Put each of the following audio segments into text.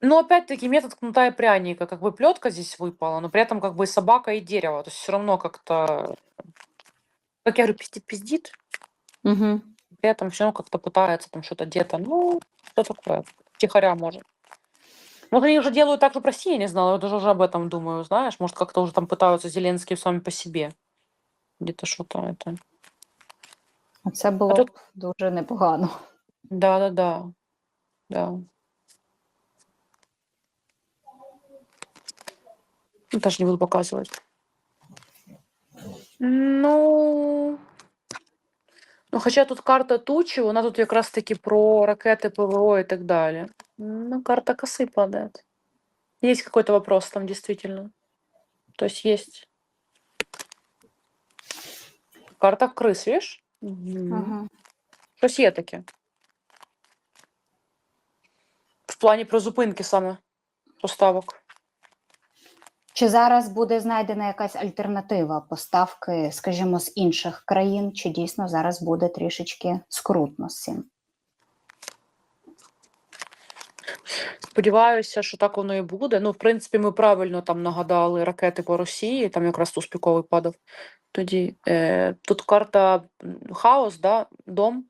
Но опять-таки метод кнута и пряника. Как бы плетка здесь выпала, но при этом как бы и собака, и дерево. То есть все равно как-то, как я говорю, пиздит, пиздит. Угу. При этом все равно как-то пытается там что-то где-то. Ну, что такое? Тихоря может. Может, они уже делают так, что прости, я не знала, я даже уже об этом думаю, знаешь. Может, как-то уже там пытаются Зеленские сами по себе. Где-то что-то это. Це було тут- б дуже непогано. Да-да-да. Да. Даже не буду показывать. Ну, ну, хоча тут карта тучі, вона тут якраз таки про ракети, ПВО і так далі. Ну, карта косы падает. Есть какой-то вопрос там действительно. То есть есть. Карта крыс, видишь? Мгм. Ага. Щось є таке. В плані про зупинки саме поставок. Чи зараз буде знайдена якась альтернатива поставки, скажімо, з інших країн, чи дійсно зараз буде трішечки скрутно з цим? Сподіваюся, що так воно і буде. Ну, в принципі, ми правильно там нагадали ракети по Росії, там якраз успіковий падав. Тоді е, тут карта хаос, да, дом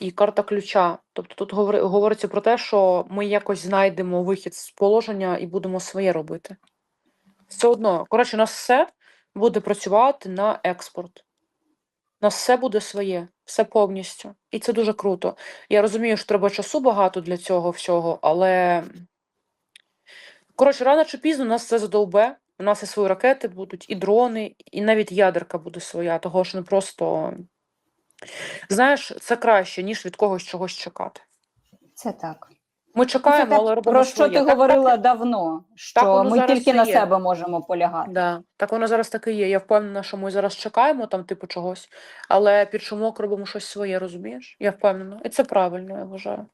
і карта ключа. Тобто тут говори- говориться про те, що ми якось знайдемо вихід з положення і будемо своє робити. Все одно, коротше, у нас все буде працювати на експорт. У нас все буде своє, все повністю. І це дуже круто. Я розумію, що треба часу багато для цього всього, але коротше, рано чи пізно нас це задовбе. У нас і свої ракети будуть, і дрони, і навіть ядерка буде своя, того що не просто. Знаєш, це краще, ніж від когось чогось чекати. Це так. Ми чекаємо, але робимо про що своє. ти Так, говорила давно, що воно ми тільки на є. себе можемо полягати. Да, так воно зараз таки є. Я впевнена, що ми зараз чекаємо там, типу, чогось, але під шумок робимо щось своє, розумієш? Я впевнена. І це правильно, я вважаю.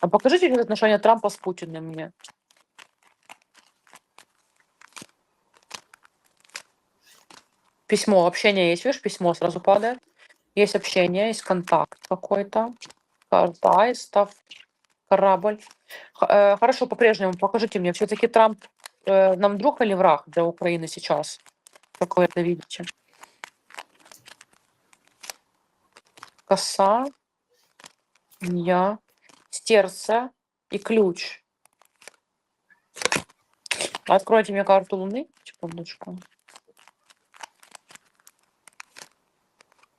А покажіть які отношення Трампа з Путіним мені. Письмо, общение есть, видишь, письмо сразу падает. Есть общение, есть контакт какой-то. Карта, аистов, корабль. Э, Хорошо, по-прежнему покажите мне, все-таки Трамп э, нам друг или враг для Украины сейчас? Как вы это видите? Коса, я, стерца и ключ. Откройте мне карту Луны, секундочку.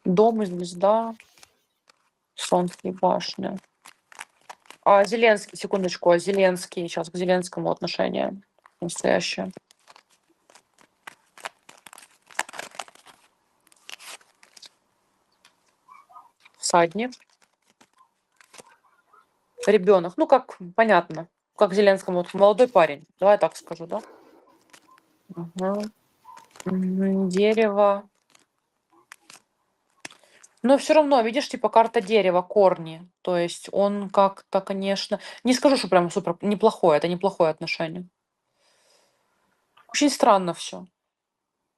Дом и звезда, Солнце и башня. А Зеленский, секундочку, а Зеленский, сейчас к Зеленскому отношение настоящее. Всадник. Ребенок. Ну, как понятно. Как Зеленскому. Вот молодой парень. Давай я так скажу, да? Мгм, Дерево. Но все равно, видишь, типа карта дерева, корни. То есть он как-то, конечно... Не скажу, что прям супер неплохое. Это неплохое отношение. Очень странно все.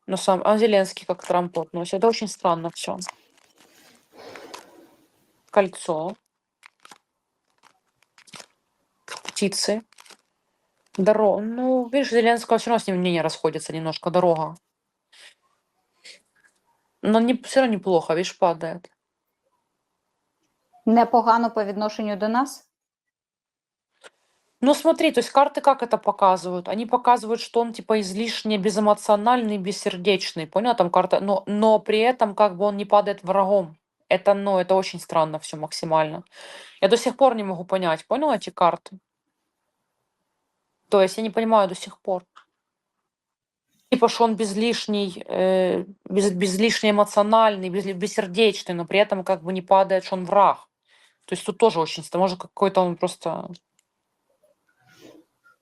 На самом... А Зеленский как к Трампу относится. Это очень странно все. Кольцо. Птицы. Дорога. Ну, видишь, Зеленского все равно с ним мнение расходится немножко. Дорога. Но не, все равно неплохо, видишь, падает. Непогано по відношенню до нас. Ну, смотри, то есть карты как это показывают? Они показывают, что он типа излишне безэмоциональный, бессердечный, понял? Там карта, но, но при этом как бы он не падает врагом. Это, ну, это очень странно все максимально. Я до сих пор не могу понять, понял эти карты? То есть я не понимаю до сих пор. Типа, что он безлишний, э, без, безлишне эмоциональный, без, бессердечный, но при этом как бы не падает, что он враг. То есть тут тоже очень. Может, какой-то он просто...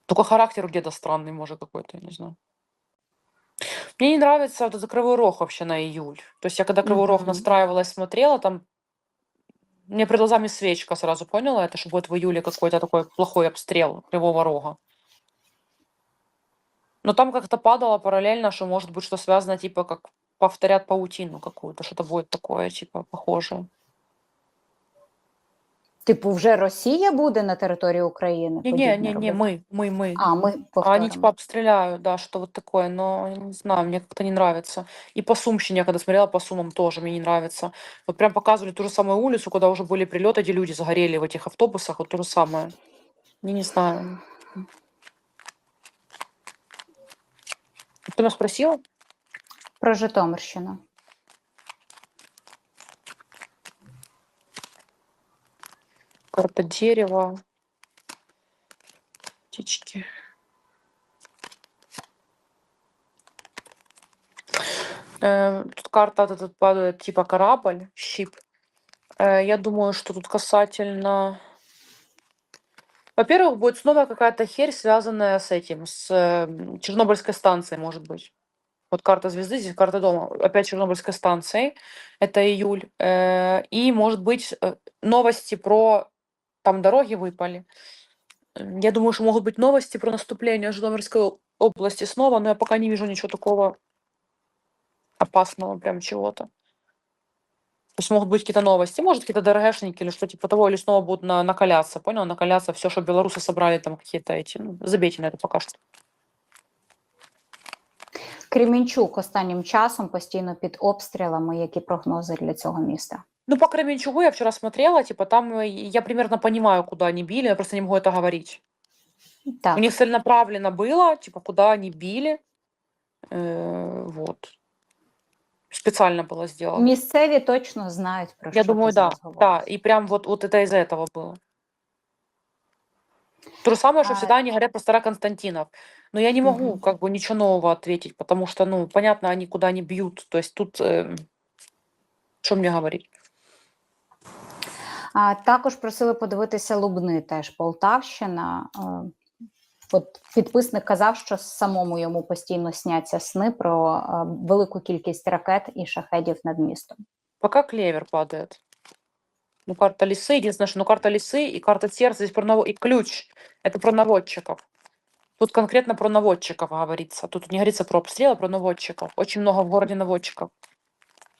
Только характер у деда странный, может, какой-то, я не знаю. Мне не нравится вот этот Кривой Рог вообще на июль. То есть я когда Кривой Рог Мгм. настраивалась, смотрела, там мне перед глазами свечка сразу поняла это, что будет в июле какой-то такой плохой обстрел Кривого Рога. Но там как-то падало параллельно, что может быть что связано, типа, как повторят паутину какую-то, что-то будет такое, типа, похожее. Типу, вже Росія буде на території України? Не, не, подібне не, не, робити? мы, мы, мы. А, ми А повторимо. они типа обстреляют, да, что вот такое, но я не знаю, мне как-то не нравится. И по Сумщине, я когда смотрела по Сумам, тоже мне не нравится. Вот прям показывали ту же самую улицу, куда уже были прилеты, где люди загорели в этих автобусах, вот то же самое. Я не знаю. Ты нас спросила? Про Житомирщину. Карта дерева. Птички. Э, Тут карта этот падает типа корабль, щип. Э, Я думаю, что тут касательно... Во-первых, будет снова какая-то херь, связанная с этим, с э, Чернобыльской станцией, может быть. Вот карта звезды, здесь карта дома. Опять Чернобыльской станции. Это июль. Э, И, может быть, э, новости про... Там дороги выпали. Я думаю, что могут быть новости про наступление Житомирской области снова, но я пока не вижу ничего такого опасного, прям чего-то. То есть могут быть какие-то новости, может, какие-то ДРГшники или что типа того, или снова будут на- накаляться, понял? Накаляться все, что белорусы собрали, там какие-то эти, ну, забейте на это пока что. Кремінчук останнім часом постійно під обстрілами. Які прогнози для цього міста? Ну, по Кременчугу я вчера смотрела, типа там э, я примерно понимаю, куда они били, я просто не могу это говорить. Так, У них целенаправленно было, типа, куда они били. Э, вот. Специально было сделано. місцеві точно знають про Я що думаю, ти да, зараз да. говориш. И прям вот, вот это из-за этого было. То же самое, что А, всегда они говорят про Староконстантинов. Но я не могу Мгм. как бы ничего нового ответить, потому что, ну, понятно, они куда не бьют. То есть тут, э, что мне говорить? А, також просили подивитися Лубни, теж Полтавщина. Е, От підписник казав, що самому йому постійно сняться сни про е, велику кількість ракет і шахедів над містом. Пока клевер падает. Ну, карта лисы, единственное, что ну, карта лисы и карта сердца здесь про наво... и ключ. Это про наводчиков. Тут конкретно про наводчиков говорится. Тут не говорится про обстрелы, а про наводчиков. Очень много в городе наводчиков.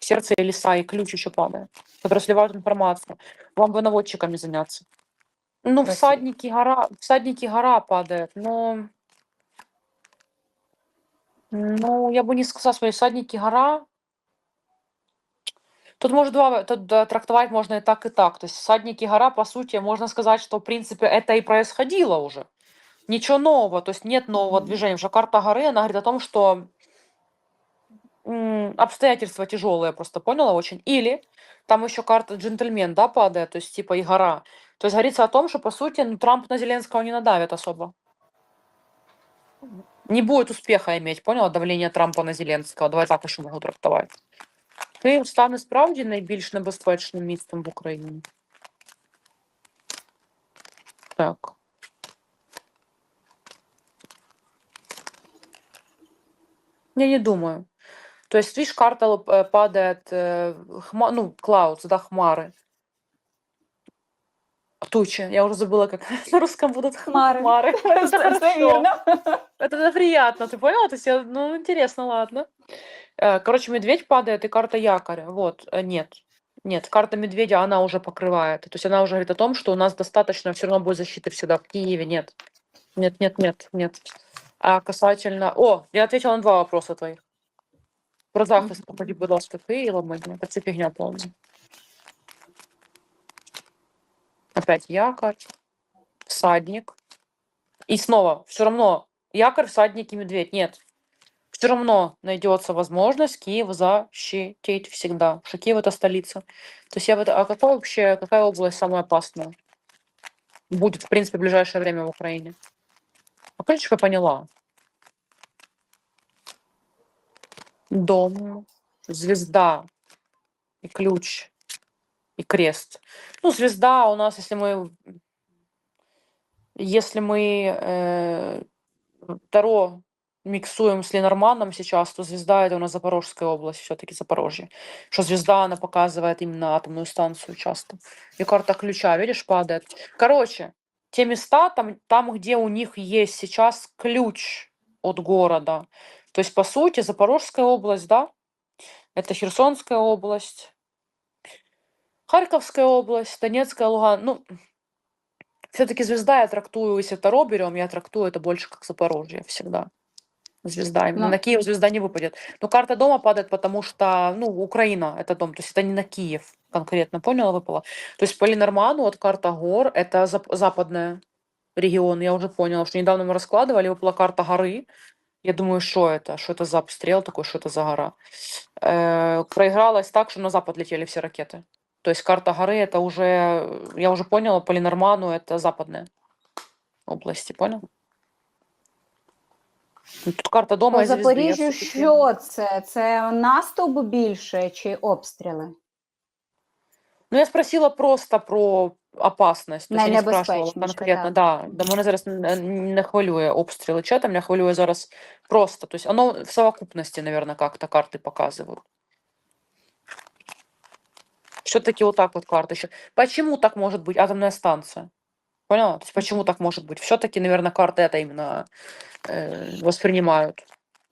Сердце и лиса, и ключ еще падает, которые сливают информацию. Вам бы наводчиками заняться. Ну, Красиво. всадники гора, всадники гора падает, но... Ну, я бы не сказала, что всадники гора. Тут может два, тут да, трактовать можно и так, и так. То есть всадники гора, по сути, можно сказать, что, в принципе, это и происходило уже. Ничего нового, то есть нет нового движения. Что карта горы, она говорит о том, что м, обстоятельства тяжелые, просто поняла очень. Или там еще карта джентльмен, да, падает, то есть типа и гора. То есть говорится о том, что, по сути, ну, Трамп на Зеленского не надавит особо. Не будет успеха иметь, поняла, давление Трампа на Зеленского. Давай так еще могу трактовать. Київ стане справді найбільш небезпечним містом в Україні. Так. Я не думаю. То есть, видишь, карта лоп- э, падает, э, хма, ну, клаудс, да, хмары. Тучи. Я уже забыла, как на русском будут Хмары. хмары. Это Це хорошо. вірно. Это приятно, ты поняла? То есть, я- ну, интересно, ладно. Э, Короче, медведь падает и карта якоря. Вот, э, нет. Нет, карта медведя, она уже покрывает. То есть она уже говорит о том, что у нас достаточно все равно будет защиты всегда в Киеве. Нет. Нет, нет, нет, нет. А касательно... О, я ответила на два вопроса твоих. Про захист, походи, будь ласка, ти і ламання. Це фігня повна. Опять якорь, всадник. И снова, все равно, якорь, всадник и медведь. Нет. Все равно найдется возможность Киев защитить всегда. Что Киев это столица. То есть я в. А какая вообще, какая область самая опасная? Будет, в принципе, в ближайшее время в Украине. А в принципе, поняла. Дом, звезда и ключ и крест. Ну, звезда у нас, если мы, если мы э, Таро миксуем с Ленорманом сейчас, то звезда это у нас Запорожская область, все-таки Запорожье. Что звезда, она показывает именно атомную станцию часто. И карта ключа, видишь, падает. Короче, те места, там, там, где у них есть сейчас ключ от города. То есть, по сути, Запорожская область, да, это Херсонская область, Харьковская область, Донецкая, Луган. Ну, все-таки звезда я трактую, если Таро берем, я трактую это больше как Запорожье всегда. Звезда. Именно Ну. на Киев звезда не выпадет. Но карта дома падает, потому что, ну, Украина это дом. То есть это не на Киев конкретно, поняла, выпала. То есть по Ленорману, вот карта гор, это зап- западная регион. Я уже поняла, что недавно мы раскладывали, выпала карта горы. Я думаю, что это? Что это за обстрел такой, что это за гора? Э, проигралось так, что на запад летели все ракеты. То есть карта горы это уже, я уже поняла, по Ленорману это западная области, понял? Ну, Тут карта дома По і звізди, я Запоріжжю все-таки- що це? Це наступ більше чи обстріли? Ну, я спросила просто про опасность. То есть я не спрашивала Найнебезпечніше, конкретно, так. да. Да, мене зараз не, не хвилює обстріли чата, мене хвилює зараз просто. То есть оно в совокупности, наверное, как-то карты показывают. Все-таки вот так вот карты еще. Почему так может быть атомная станция? Поняла? То есть почему так может быть? Все-таки, наверное, карты это именно э, воспринимают.